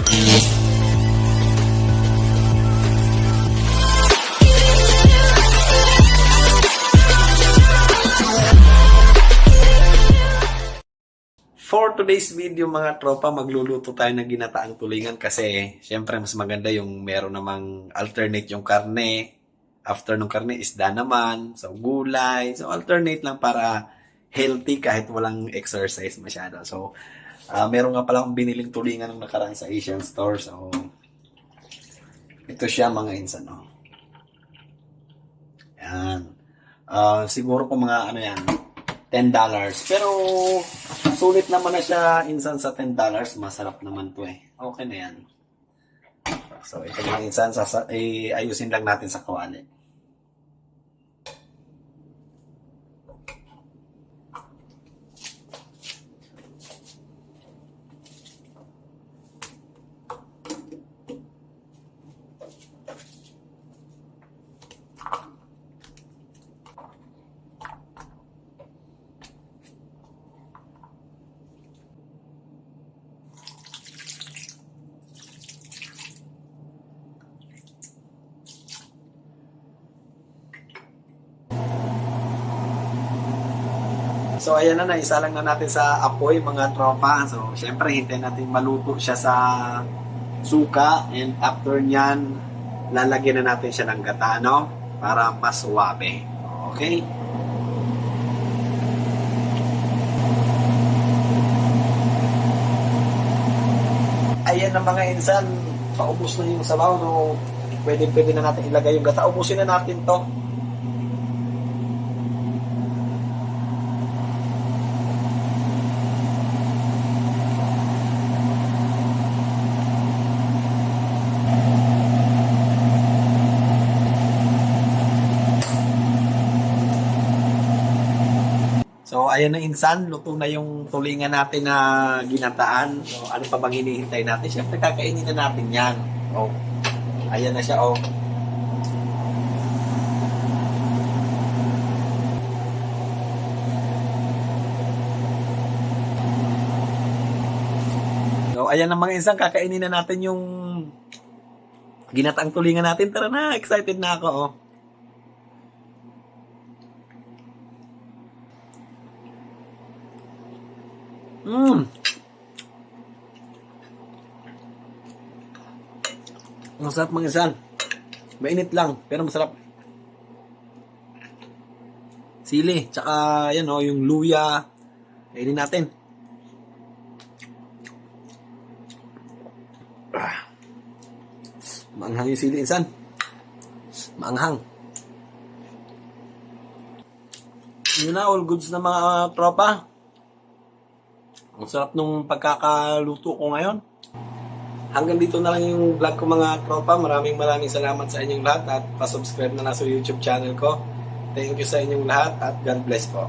For today's video mga tropa, magluluto tayo ng ginataang tulingan kasi syempre mas maganda yung meron namang alternate yung karne. After nung karne, isda naman. So gulay. So alternate lang para healthy kahit walang exercise masyado. So ah, meron nga pala akong biniling tulingan nung nakaraan sa Asian store. So ito siya mga insan. Oh. Yan. Ah, siguro kung mga ano yan, $10. Pero sulit naman na siya insan sa $10. Masarap naman to eh. Okay na yan. So ito mga insan, sasa, eh, ayusin lang natin sa kawali. So ayan na, naisa lang na natin sa apoy mga tropa. So syempre hintayin natin maluto siya sa suka and after nyan lalagyan na natin siya ng gata, no? Para mas suwabe. Okay? Ayan na mga insan, paubos na yung sabaw, no? Pwede, pwede na natin ilagay yung gata. Ubusin na natin to. So, ayan na insan, luto na yung tulingan natin na ginataan. So, ano pa bang hinihintay natin? Siyempre, kakainin na natin yan. Oh, ayan na siya, oh. So, ayan na mga insan, kakainin na natin yung ginataang tulingan natin. Tara na, excited na ako, oh. Mmm. Masarap mga insan. Mainit lang, pero masarap. Sili, tsaka yan o, yung luya. Kainin natin. Ah. Maanghang yung sili, insan. Maanghang. Yun na, all goods na mga tropa. Ang sarap nung pagkakaluto ko ngayon. Hanggang dito na lang yung vlog ko mga tropa. Maraming maraming salamat sa inyong lahat at pasubscribe na lang sa YouTube channel ko. Thank you sa inyong lahat at God bless po.